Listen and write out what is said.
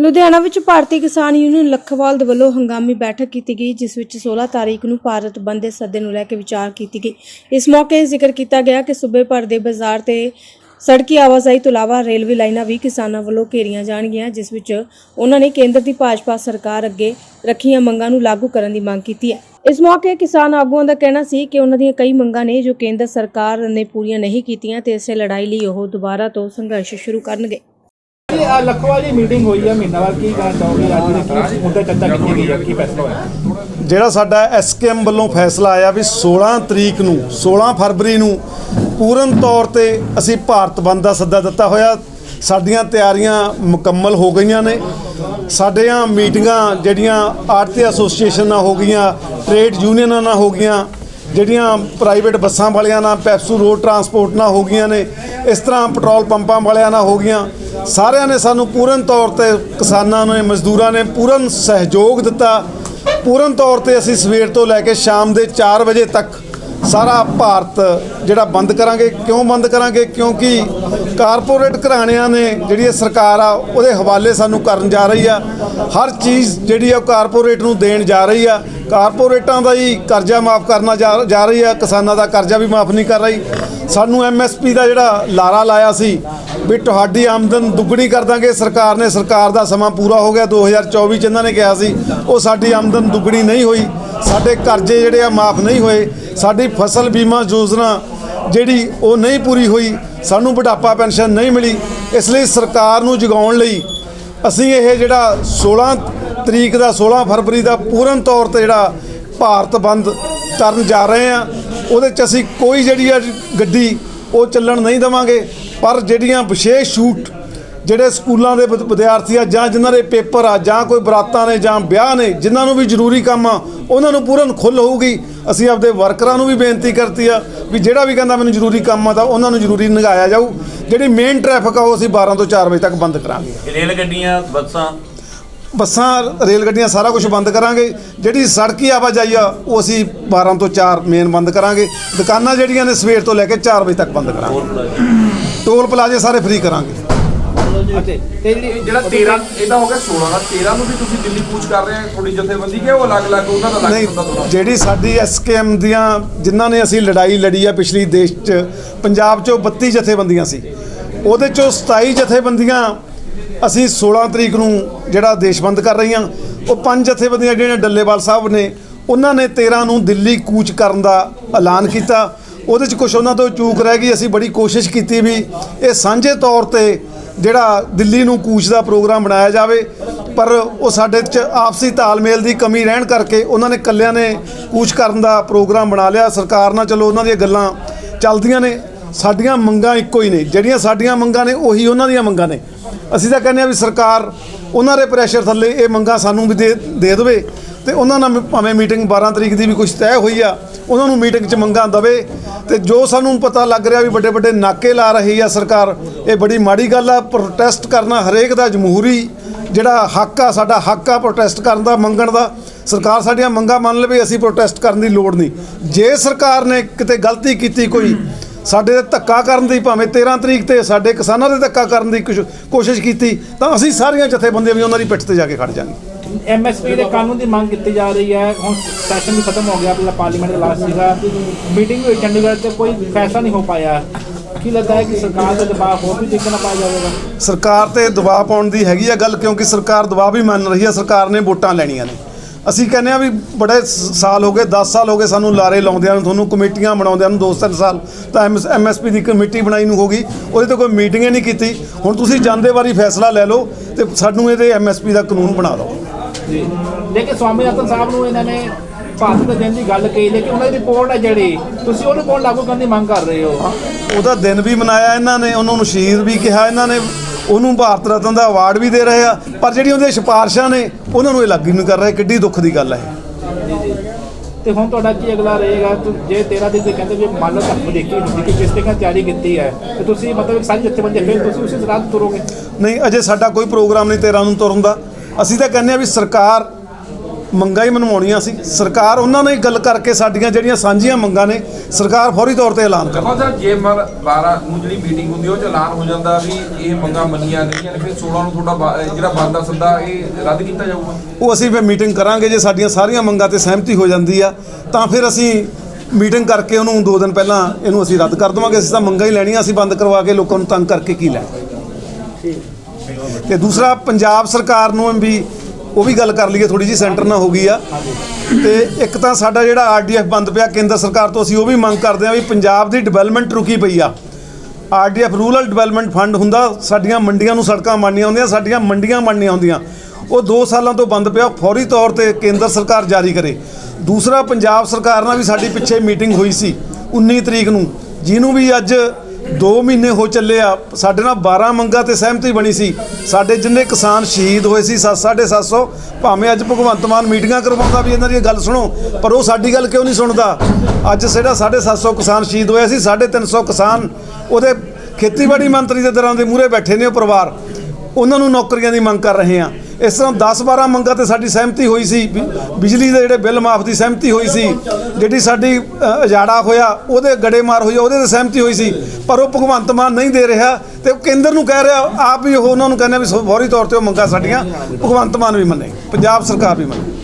ਲੁਧਿਆਣਾ ਵਿੱਚ ਭਾਰਤੀ ਕਿਸਾਨ ਯੂਨੀਅਨ ਲੱਖਵਾਲ ਦੇ ਵੱਲੋਂ ਹੰਗਾਮੀ ਬੈਠਕ ਕੀਤੀ ਗਈ, ਜਿਸ ਵਿੱਚ 16 ਤਾਰੀਖ ਨੂੰ ਭਾਰਤ ਬੰਦ ਦੇ ਸੱਦੇ ਨੂੰ ਲੈ ਕੇ ਵਿਚਾਰ ਕੀਤੀ ਗਈ। ਇਸ ਮੌਕੇ ਜ਼ਿਕਰ ਕੀਤਾ ਗਿਆ ਕਿ ਸੂਬੇ ਭਰ ਦੇ ਬਾਜ਼ਾਰ ਤੇ ਸੜਕੀ ਆਵਾਜਾਈ ਤੋਂ ਇਲਾਵਾ ਰੇਲਵੇ ਲਾਈਨਾਂ ਵੀ ਕਿਸਾਨਾਂ ਵੱਲੋਂ ਘੇਰੀਆਂ ਜਾਣਗੀਆਂ, ਜਿਸ ਵਿੱਚ ਉਹਨਾਂ ਨੇ ਕੇਂਦਰ ਦੀ ਭਾਜਪਾ ਸਰਕਾਰ ਅੱਗੇ ਰੱਖੀਆਂ ਮੰਗਾਂ ਨੂੰ ਲਾਗੂ ਕਰਨ ਦੀ ਮੰਗ ਕੀਤੀ ਹੈ। ਇਸ ਮੌਕੇ ਕਿਸਾਨ ਆਗੂਆਂ ਦਾ ਕਹਿਣਾ ਸੀ ਕਿ ਉਹਨਾਂ ਦੀਆਂ ਕਈ ਮੰਗਾਂ ਨੇ ਜੋ ਕੇਂਦਰ ਸਰਕਾਰ ਨੇ ਪੂਰੀਆਂ ਨਹੀਂ ਕੀਤੀਆਂ ਤੇ ਇਸੇ ਲੜਾਈ ਲਈ ਉਹ ਦੁਬਾਰਾ ਤੋਂ ਸੰਘਰਸ਼ ਸ਼ੁਰੂ ਕਰਨਗੇ। ਲਖਵਾਲ ਦੀ ਮੀਟਿੰਗ ਹੋਈ ਆ ਮਹੀਨਾ ਕੀ ਕਹਿਣਾ ਚਾਹੋਗੇ? ਅੱਜ ਦੇ ਕੀ ਚਰਚਾ ਕੀਤੀ ਗਈ ਆ, ਕੀ ਫੈਸਲਾ ਹੋਇਆ? ਜਿਹੜਾ ਸਾਡਾ ਐਸਕੇਐਮ ਵੱਲੋਂ ਫੈਸਲਾ ਆਇਆ ਵੀ 16 ਤਰੀਕ ਨੂੰ 16 ਫਰਵਰੀ ਨੂੰ ਪੂਰਨ ਤੌਰ ਤੇ ਅਸੀਂ ਭਾਰਤ ਬੰਦ ਦਾ ਸੱਦਾ ਦਿੱਤਾ ਹੋਇਆ। ਸਾਡੀਆਂ ਤਿਆਰੀਆਂ ਮੁਕੰਮਲ ਹੋ ਗਈਆਂ ਨੇ। ਸਾਡੀਆਂ ਮੀਟਿੰਗਾਂ ਜਿਹੜੀਆਂ ਆੜਤੀ ਐਸੋਸੀਏਸ਼ਨ ਨਾਲ ਹੋ ਗਈਆਂ, ਟ੍ਰੇਡ ਯੂਨੀਅਨਾਂ ਨਾਲ ਹੋ ਗਈਆਂ, ਜਿਹੜੀਆਂ ਪ੍ਰਾਈਵੇਟ ਬੱਸਾਂ ਵਾਲਿਆਂ ਨਾਲ, ਪੈਪਸੂ ਰੋਡ ਟਰਾਂਸਪੋਰਟ ਨਾਲ ਹੋ ਗਈਆਂ ਨੇ, ਇਸ ਤਰ੍ਹਾਂ ਪੈਟਰੋਲ ਪੰਪਾਂ ਵਾਲਿਆਂ ਨਾਲ ਹੋ ਗਈਆਂ। ਸਾਰਿਆਂ ਨੇ ਸਾਨੂੰ ਪੂਰਨ ਤੌਰ ਤੇ ਕਿਸਾਨਾਂ ਨੇ, ਮਜ਼ਦੂਰਾਂ ਨੇ ਪੂਰਨ ਸਹਿਯੋਗ ਦਿੱਤਾ। ਪੂਰਨ ਤੌਰ ਤੇ ਅਸੀਂ ਸਵੇਰ ਤੋਂ ਲੈ ਕੇ ਸ਼ਾਮ ਦੇ 4 ਵਜੇ ਤੱਕ ਸਾਰਾ ਭਾਰਤ ਜਿਹੜਾ ਬੰਦ ਕਰਾਂਗੇ। ਕਿਉਂ ਬੰਦ ਕਰਾਂਗੇ? ਕਿਉਂਕਿ ਕਾਰਪੋਰੇਟ ਘਰਾਣਿਆਂ ਨੇ ਜਿਹੜੀ ਇਹ ਸਰਕਾਰ ਆ, ਉਹਦੇ ਹਵਾਲੇ ਸਾਨੂੰ ਕਰਨ ਜਾ ਰਹੀ ਆ। ਹਰ ਚੀਜ਼ ਜਿਹੜੀ ਆ ਉਹ ਕਾਰਪੋਰੇਟ ਨੂੰ ਦੇਣ ਜਾ ਰਹੀ ਆ। ਕਾਰਪੋਰੇਟਾਂ ਦਾ ਹੀ ਕਰਜ਼ਾ ਮਾਫ ਕਰਨਾ ਜਾ ਜਾ ਰਹੀ ਆ ਕਿਸਾਨਾਂ ਦਾ ਕਰਜ਼ਾ ਵੀ ਮਾਫ ਨਹੀਂ ਕਰ ਰਹੀ। ਸਾਨੂੰ ਐਮਐਸਪੀ ਦਾ ਜਿਹੜਾ ਲਾਰਾ ਲਾਇਆ ਸੀ ਵੀ ਤੁਹਾਡੀ ਆਮਦਨ ਦੁੱਗਣੀ ਕਰ ਦਾਂਗੇ, ਸਰਕਾਰ ਨੇ, ਸਰਕਾਰ ਦਾ ਸਮਾਂ ਪੂਰਾ ਹੋ ਗਿਆ 2024 ਚ ਇਹਨਾਂ ਨੇ ਕਿਹਾ ਸੀ, ਉਹ ਸਾਡੀ ਆਮਦਨ ਦੁੱਗਣੀ ਨਹੀਂ ਹੋਈ, ਸਾਡੇ ਕਰਜ਼ੇ ਜਿਹੜੇ ਆ ਮਾਫ ਨਹੀਂ ਹੋਏ, ਸਾਡੀ ਫਸਲ ਬੀਮਾ ਯੋਜਨਾ ਜਿਹੜੀ ਉਹ ਨਹੀਂ ਪੂਰੀ ਹੋਈ, ਸਾਨੂੰ ਬੁਢਾਪਾ ਪੈਨਸ਼ਨ ਨਹੀਂ ਮਿਲੀ, ਇਸ ਲਈ ਸਰਕਾਰ ਨੂੰ ਜਗਾਉਣ ਲਈ ਅਸੀਂ ਇਹ ਜਿਹੜਾ 16 ਤਰੀਕ ਦਾ 16 ਫਰਵਰੀ ਦਾ ਪੂਰਨ ਤੌਰ ਤੇ ਜਿਹੜਾ ਭਾਰਤ ਬੰਦ ਕਰਨ ਜਾ ਰਹੇ ਆ ਉਹਦੇ ਚ ਅਸੀਂ ਕੋਈ ਜਿਹੜੀ ਆ ਗੱਡੀ ਉਹ ਚੱਲਣ ਨਹੀਂ ਦੇਵਾਂਗੇ। ਪਰ ਜਿਹੜੀਆਂ ਵਿਸ਼ੇਸ਼ ਛੂਟ ਜਿਹੜੇ ਸਕੂਲਾਂ ਦੇ ਵਿਦ- ਵਿਦਿਆਰਥੀ ਆ ਜਾਂ ਜਿਨ੍ਹਾਂ ਦੇ ਪੇਪਰ ਆ ਜਾਂ ਕੋਈ ਬਰਾਤਾਂ ਨੇ ਜਾਂ ਵਿਆਹ ਨੇ ਜਿਨ੍ਹਾਂ ਨੂੰ ਵੀ ਜ਼ਰੂਰੀ ਕੰਮ ਆ, ਉਹਨਾਂ ਨੂੰ ਪੂਰਨ ਖੁੱਲ੍ਹ ਹੋਊਗੀ। ਅਸੀਂ ਆਪਦੇ ਵਰਕਰਾਂ ਨੂੰ ਵੀ ਬੇਨਤੀ ਕਰਤੀ ਆ ਵੀ ਜਿਹੜਾ ਵੀ ਕਹਿੰਦਾ ਮੈਨੂੰ ਜ਼ਰੂਰੀ ਕੰਮ ਆ ਤਾਂ ਉਹਨਾਂ ਨੂੰ ਜ਼ਰੂਰੀ ਨਿਗਾਇਆ ਜਾਊ। ਜਿਹੜੀ ਮੇਨ ਟ੍ਰੈਫਿਕ ਆ ਉਹ ਅਸੀਂ 12 ਤੋਂ 4 ਵਜੇ ਤੱਕ ਬੰਦ ਕਰਾਂਗੇ। ਰੇਲ ਗੱਡੀਆਂ, ਬੱਸਾਂ ਬੱਸਾਂ ਰੇਲ ਗੱਡੀਆਂ ਸਾਰਾ ਕੁਝ ਬੰਦ ਕਰਾਂਗੇ। ਜਿਹੜੀ ਸੜਕੀ ਆਵਾਜਾਈ ਆ ਉਹ ਅਸੀਂ 12 ਤੋਂ 4 ਮੇਨ ਬੰਦ ਕਰਾਂਗੇ। ਦੁਕਾਨਾਂ ਜਿਹੜੀਆਂ ਨੇ ਸਵੇਰ ਤੋਂ ਲੈ ਕੇ 4 ਵਜੇ ਤੱਕ ਬੰਦ ਕਰਾਂਗੇ। ਟੋਲ ਪਲਾਜ਼ੇ। ਸਾਰੇ ਫ੍ਰੀ ਕਰਾਂਗੇ। ਤੇ ਜਿਹੜੀ ਜਿਹੜਾ 13 ਇਹਦਾ ਹੋ ਗਿਆ 16 ਦਾ 13 ਨੂੰ ਵੀ ਤੁਸੀਂ ਦਿੱਲੀ ਕੂਚ ਕਰ ਰਹੇ ਆ ਥੋੜੀ ਜਥੇਬੰਦੀ ਕਿ ਉਹ ਅਲੱਗ-ਅਲੱਗ ਉਹਨਾਂ ਦਾ ਅਲੱਗ ਨਹੀਂ ਹੁੰਦਾ ਤੁਹਾਡਾ। ਜਿਹੜੀ ਸਾਡੀ ਐਸਕੇਐਮ ਦੀਆਂ ਜਿਨ੍ਹਾਂ ਨੇ ਅਸੀਂ ਲੜਾਈ ਲੜੀ ਆ ਪਿਛਲੀ ਦੇਸ਼ 'ਚ ਪੰਜਾਬ 'ਚੋਂ 32 ਜਥੇਬੰਦੀਆਂ ਸੀ। ਉਹਦੇ 'ਚੋਂ 27 ਜਥੇਬੰਦੀਆਂ ਅਸੀਂ 16 ਤਰੀਕ ਨੂੰ ਜਿਹੜਾ ਦੇਸ਼ ਬੰਦ ਕਰ ਰਹੀਆਂ, ਉਹ ਪੰਜ ਜਥੇਬੰਦੀਆਂ ਜਿਹੜੀਆਂ ਡੱਲੇਵਾਲ ਸਾਹਿਬ ਨੇ, ਉਹਨਾਂ ਨੇ 13 ਨੂੰ ਦਿੱਲੀ ਕੂਚ ਕਰਨ ਦਾ ਐਲਾਨ ਕੀਤਾ। ਉਹਦੇ 'ਚ ਕੁਝ ਉਹਨਾਂ ਤੋਂ ਚੂਕ ਰਹਿ ਗਈ, ਅਸੀਂ ਬੜੀ ਕੋਸ਼ਿਸ਼ ਕੀਤੀ ਵੀ ਇਹ ਸਾਂਝੇ ਤੌਰ ਤੇ ਜਿਹੜਾ ਦਿੱਲੀ ਨੂੰ ਕੂਚ ਦਾ ਪ੍ਰੋਗਰਾਮ ਬਣਾਇਆ ਜਾਵੇ, ਪਰ ਉਹ ਸਾਡੇ 'ਚ ਆਪਸੀ ਤਾਲਮੇਲ ਦੀ ਕਮੀ ਰਹਿਣ ਕਰਕੇ ਉਹਨਾਂ ਨੇ ਇਕੱਲਿਆਂ ਨੇ ਕੂਚ ਕਰਨ ਦਾ ਪ੍ਰੋਗਰਾਮ ਬਣਾ ਲਿਆ। ਸਰਕਾਰ ਨਾਲ ਚਲੋ, ਉਹਨਾਂ ਦੀਆਂ ਗੱਲਾਂ ਚੱਲਦੀਆਂ ਨੇ। ਸਾਡੀਆਂ ਮੰਗਾਂ ਇੱਕੋ ਹੀ ਨੇ, ਜਿਹੜੀਆਂ ਸਾਡੀਆਂ ਮੰਗਾਂ ਨੇ ਉਹੀ ਉਹਨਾਂ ਦੀਆਂ ਮੰਗਾਂ ਨੇ। ਅਸੀਂ ਤਾਂ ਕਹਿੰਦੇ ਆ ਵੀ ਸਰਕਾਰ ਉਹਨਾਂ ਦੇ ਪ੍ਰੈਸ਼ਰ ਥੱਲੇ ਇਹ ਮੰਗਾਂ ਸਾਨੂੰ ਵੀ ਦੇ ਦੇ ਦੇਵੇ ਤੇ ਉਹਨਾਂ ਨਾਲ ਭਾਵੇਂ ਮੀਟਿੰਗ 12 ਤਰੀਕ ਦੀ ਵੀ ਕੁਝ ਤੈਅ ਹੋਈ ਆ, ਉਹਨਾਂ ਨੂੰ ਮੀਟਿੰਗ 'ਚ ਮੰਗਾਂ ਦਵੇ ਤੇ ਜੋ ਸਾਨੂੰ ਪਤਾ ਲੱਗ ਰਿਹਾ ਵੀ ਵੱਡੇ ਵੱਡੇ ਨਾਕੇ ਲਾ ਰਹੀ ਆ ਸਰਕਾਰ, ਇਹ ਬੜੀ ਮਾੜੀ ਗੱਲ ਆ ਪ੍ਰੋਟੈਸਟ ਕਰਨਾ ਹਰੇਕ ਦਾ ਜਮਹੂਰੀ, ਜਿਹੜਾ ਹੱਕ ਆ, ਸਾਡਾ ਹੱਕ ਆ ਪ੍ਰੋਟੈਸਟ ਕਰਨ ਦਾ, ਮੰਗਣ ਦਾ। ਸਰਕਾਰ ਸਾਡੀਆਂ ਮੰਗਾਂ ਮੰਨ ਲਵੇ, ਅਸੀਂ ਪ੍ਰੋਟੈਸਟ ਕਰਨ ਦੀ ਲੋੜ ਨਹੀਂ। ਜੇ ਸਰਕਾਰ ਨੇ ਕਿਤੇ ਗਲਤੀ ਕੀਤੀ ਕੋਈ ਸਾਡੇ ਤੇ ਧੱਕਾ ਕਰਨ ਦੀ ਭਾਵੇਂ 13 ਤਰੀਕ ਤੇ ਸਾਡੇ ਕਿਸਾਨਾਂ ਦੇ ਧੱਕਾ ਕਰਨ ਦੀ ਕੁਛ- ਕੋਸ਼ਿਸ਼ ਕੀਤੀ ਤਾਂ ਅਸੀਂ ਸਾਰੀਆਂ ਜਥੇਬੰਦੀਆਂ ਵੀ ਉਹਨਾਂ ਦੀ ਪਿੱਠ ਤੇ ਜਾ ਕੇ ਖੜ ਜਾਾਂਗੇ ਐਮਐਸਪੀ ਦੇ ਕਾਨੂੰਨ ਦੀ ਮੰਗ ਕੀਤੀ ਜਾ ਰਹੀ ਹੈ। ਹੁਣ ਸੈਸ਼ਨ ਵੀ ਖਤਮ ਹੋ ਗਿਆ ਪਹਿਲਾਂ ਪਾਰਲੀਮੈਂਟ ਦਾ ਲਾਸਟ ਸੀਗਾ। ਮੀਟਿੰਗ ਹੋਈ ਚੰਡੀਗੜ੍ਹ ਤੇ ਕੋਈ ਫੈਸਲਾ ਨਹੀਂ ਹੋ ਪਾਇਆ। ਕੀ ਲੱਗਦਾ ਹੈ ਕਿ ਸਰਕਾਰ ਦਾ ਦਬਾਅ ਹੋਰ ਵੀ ਦੇਖਣਾ ਪਾਇਆ ਜਾਵੇਗਾ? ਸਰਕਾਰ ਤੇ ਦਬਾਅ ਪਾਉਣ ਦੀ ਹੈਗੀ ਆ ਗੱਲ ਕਿਉਂਕਿ ਸਰਕਾਰ ਦਬਾਅ ਵੀ ਮੰਨ ਰਹੀ ਆ। ਸਰਕਾਰ ਨੇ ਵੋਟਾਂ ਲੈਣੀਆਂ ਨੇ। ਅਸੀਂ ਕਹਿੰਦੇ ਆ ਵੀ ਬੜੇ ਸਾਲ ਹੋ ਗਏ 10 ਸਾਲ ਹੋ ਗਏ ਸਾਨੂੰ ਲਾਰੇ ਲਾਉਂਦਿਆਂ ਨੂੰ, ਤੁਹਾਨੂੰ ਕਮੇਟੀਆਂ ਬਣਾਉਂਦਿਆਂ ਨੂੰ, ਦੋ ਤਿੰਨ ਸਾਲ। ਤਾਂ ਐਮਐਸਪੀ ਦੀ ਕਮੇਟੀ ਬਣਾਈ ਨੂੰ ਹੋ ਗਈ। ਉਹਦੇ ਤੇ ਕੋਈ ਮੀਟਿੰਗ ਹੀ ਨਹੀਂ ਕੀਤੀ। ਹੁਣ ਤੁਸੀਂ ਜਾਂਦੇ ਵਾਰੀ ਫੈਸਲਾ ਲੈ ਲਓ ਤੇ ਸਾਨੂੰ ਇਹਦੇ ਐਮਐਸਪੀ ਦਾ ਕਾਨੂੰਨ ਬਣਾ ਦਿਓ। ਜੀ। ਲੇਕਿਨ ਸਵਾਮੀਨਾਥਨ ਸਾਹਿਬ ਨੂੰ ਇਹਨਾਂ ਨੇ ਭਾਰਤ ਦੇ ਦਿਨ ਦੀ ਗੱਲ ਕਹੀ ਲੇਕਿਨ ਉਹਨਾਂ ਦੀ ਰਿਪੋਰਟ ਹੈ ਜਿਹੜੀ ਤੁਸੀਂ ਉਹਨੂੰ ਕੋਲ ਲਾਗੂ ਕਰਨ ਦੀ ਮੰਗ ਕਰ ਰਹੇ ਹੋ? ਉਹਦਾ ਦਿਨ ਵੀ ਮਨਾਇਆ ਇਹਨਾਂ ਨੇ ਉਹਨੂੰ ਨੂੰ ਸ਼ਹੀਦ ਵੀ ਕਿਹਾ ਇਹਨਾਂ ਨੇ ਉਹਨੂੰ ਭਾਰਤ ਰਤਨ ਦਾ ਅਵਾਰਡ ਵੀ ਦੇ ਰਹੇ ਆ ਪਰ ਜਿਹੜੀ ਉਹਦੀਆਂ ਸਿਫਾਰਸ਼ਾਂ ਨੇ ਉਹਨਾਂ ਨੂੰ ਇਹ ਲਾਗੂ ਨਹੀਂ ਕਰ ਰਹੇ ਕਿੱਡੀ ਦੁੱਖ ਦੀ ਗੱਲ ਹੈ ਤੇ ਹੁਣ ਤੁਹਾਡਾ ਕੀ ਅਗਲਾ ਰਹੇਗਾ? ਜੇ 13 ਦਿਨ ਦੇ ਕਹਿੰਦੇ ਵੀ ਮੰਨ ਲਓ ਤੁਹਾਨੂੰ ਦੇਖੀ ਹੁੰਦੀ ਕਿ ਕਿਸ ਤਰ੍ਹਾਂ ਤਿਆਰੀ ਕੀਤੀ ਹੈ ਤੇ ਤੁਸੀਂ ਮਤਲਬ ਸਾਰੀ ਜਥੇਬੰਦੀ ਫਿਰ ਤੁਸੀਂ ਉਸੇ ਰਾਹ ਤੇ ਤੁਰੋਗੇ? ਨਹੀਂ ਅਜੇ ਸਾਡਾ ਕੋਈ ਪ੍ਰੋਗਰਾਮ ਨਹੀਂ 13 ਨੂੰ ਤੁਰਨ ਦਾ। ਅਸੀਂ ਤਾਂ ਕਹਿੰਦੇ ਆ ਵੀ ਸਰਕਾਰ ਮੰਗਾਂ ਹੀ ਮਨਵਾਉਣੀਆਂ ਸੀ। ਸਰਕਾਰ ਉਹਨਾਂ ਨਾਲ ਹੀ ਗੱਲ ਕਰਕੇ ਸਾਡੀਆਂ ਜਿਹੜੀਆਂ ਸਾਂਝੀਆਂ ਮੰਗਾਂ ਨੇ ਸਰਕਾਰ ਫੌਰੀ ਤੌਰ ਤੇ ਐਲਾਨ ਕਰ ਸਰ ਜੇ ਮਰ 12 ਨੂੰ ਜਿਹੜੀ ਮੀਟਿੰਗ ਹੁੰਦੀ ਉਹ ਚ ਐਲਾਨ ਹੋ ਜਾਂਦਾ ਵੀ ਇਹ ਮੰਗਾਂ ਮੰਨੀਆਂ ਗਈਆਂ ਨੇ ਫਿਰ 16 ਨੂੰ ਤੁਹਾਡਾ ਜਿਹੜਾ ਬੰਦਾ ਸੱਦਾ ਇਹ ਰੱਦ ਕੀਤਾ ਜਾਊਗਾ। ਉਹ ਅਸੀਂ ਫਿਰ ਮੀਟਿੰਗ ਕਰਾਂਗੇ ਜੇ ਸਾਡੀਆਂ ਸਾਰੀਆਂ ਮੰਗਾਂ ਤੇ ਸਹਿਮਤੀ ਹੋ ਜਾਂਦੀ ਆ ਤਾਂ ਫਿਰ ਅਸੀਂ ਮੀਟਿੰਗ ਕਰਕੇ ਉਹਨੂੰ ਦੋ ਦਿਨ ਪਹਿਲਾਂ ਇਹਨੂੰ ਅਸੀਂ ਰੱਦ ਕਰ ਦੇਵਾਂਗੇ। ਅਸੀਂ ਤਾਂ ਮੰਗਾਂ ਹੀ ਲੈਣੀਆਂ ਅਸੀਂ ਬੰਦ ਕਰਵਾ ਕੇ ਲੋਕਾਂ ਨੂੰ ਤੰਗ ਕਰਕੇ ਕੀ ਲੈ ਤੇ ਦੂਸਰਾ ਪੰਜਾਬ ਸਰਕਾਰ ਨੂੰ ਵੀ ਉਹ ਵੀ ਗੱਲ ਕਰ ਲਈਏ ਥੋੜੀ ਜੀ ਸੈਂਟਰ ਨਾਲ ਹੋ ਗਈ ਆ। ਤੇ ਇੱਕ ਤਾਂ ਸਾਡਾ ਜਿਹੜਾ ਆਰਡੀਐਫ ਬੰਦ ਪਿਆ, ਕੇਂਦਰ ਸਰਕਾਰ ਤੋਂ ਅਸੀਂ ਉਹ ਵੀ ਮੰਗ ਕਰਦੇ ਆ ਵੀ ਪੰਜਾਬ ਦੀ ਡਿਵੈਲਪਮੈਂਟ ਰੁਕੀ ਪਈ ਆ। ਆਰਡੀਐਫ ਰੂਰਲ ਡਿਵੈਲਪਮੈਂਟ ਫੰਡ ਹੁੰਦਾ, ਸਾਡੀਆਂ ਮੰਡੀਆਂ ਨੂੰ ਸੜਕਾਂ ਬਣਨੀਆਂ ਹੁੰਦੀਆਂ, ਸਾਡੀਆਂ ਮੰਡੀਆਂ ਬਣਨੀਆਂ ਹੁੰਦੀਆਂ। ਉਹ 2 ਸਾਲਾਂ ਤੋਂ ਬੰਦ ਪਿਆ ਫੌਰੀ ਤੌਰ ਤੇ ਕੇਂਦਰ ਸਰਕਾਰ ਜਾਰੀ ਕਰੇ। ਦੂਸਰਾ, ਪੰਜਾਬ ਸਰਕਾਰ ਨਾਲ ਵੀ ਸਾਡੀ ਪਿੱਛੇ ਮੀਟਿੰਗ ਹੋਈ ਸੀ 19 ਤਰੀਕ ਨੂੰ। ਜਿਹਨੂੰ ਵੀ ਅੱਜ 2 ਮਹੀਨੇ ਹੋ ਚੱਲੇ ਆ, ਸਾਡੇ ਨਾਲ 12 ਮੰਗਾਂ ਤੇ ਸਹਿਮਤੀ ਬਣੀ ਸੀ। ਸਾਡੇ ਜਿੰਨੇ ਕਿਸਾਨ ਸ਼ਹੀਦ ਹੋਏ ਸੀ 750 ਭਾਵੇਂ ਅੱਜ ਭਗਵੰਤ ਮਾਨ ਮੀਟਿੰਗਾਂ ਕਰਵਾਉਂਦਾ ਵੀ ਇਹਨਾਂ ਦੀ ਗੱਲ ਸੁਣੋ, ਪਰ ਉਹ ਸਾਡੀ ਗੱਲ ਕਿਉਂ ਨਹੀਂ ਸੁਣਦਾ? ਅੱਜ ਜਿਹੜਾ 750 ਕਿਸਾਨ ਸ਼ਹੀਦ ਹੋਇਆ ਸੀ 350 ਕਿਸਾਨ ਉਹਦੇ ਖੇਤੀਬਾੜੀ ਮੰਤਰੀ ਦੇ ਦਰਾਂ ਦੇ ਮੂਹਰੇ ਬੈਠੇ ਨੇ ਉਹ ਪਰਿਵਾਰ। ਉਹਨਾਂ ਨੂੰ ਨੌਕਰੀਆਂ ਦੀ ਮੰਗ ਕਰ ਰਹੇ ਆ। ਇਸ ਤਰ੍ਹਾਂ 10-12 ਮੰਗਾਂ ਤੇ ਸਾਡੀ ਸਹਿਮਤੀ ਹੋਈ ਸੀ ਬਿ- ਬਿਜਲੀ ਦੇ ਜਿਹੜੇ ਬਿੱਲ ਮਾਫ ਦੀ ਸਹਿਮਤੀ ਹੋਈ ਸੀ ਜਿਹੜੀ ਸਾਡੀ ਅ, ਉਜਾੜਾ ਹੋਇਆ ਉਹਦੇ ਗੜੇਮਾਰ ਹੋਈ ਉਹਦੇ ਤੇ ਸਹਿਮਤੀ ਹੋਈ ਸੀ ਪਰ ਉਹ ਭਗਵੰਤ ਮਾਨ ਨਹੀਂ ਦੇ ਰਿਹਾ ਤੇ ਉਹ ਕੇਂਦਰ ਨੂੰ ਕਹਿ ਰਿਹਾ ਆਪ ਵੀ ਉਹ ਉਹਨਾਂ ਨੂੰ ਕਹਿੰਦੇ ਵੀ ਫੌਰੀ ਤੌਰ ਤੇ ਉਹ ਮੰਗਾਂ ਸਾਡੀਆਂ ਭਗਵੰਤ ਮਾਨ ਵੀ ਮੰਨੇ ਪੰਜਾਬ ਸਰਕਾਰ ਵੀ ਮੰਨੇ।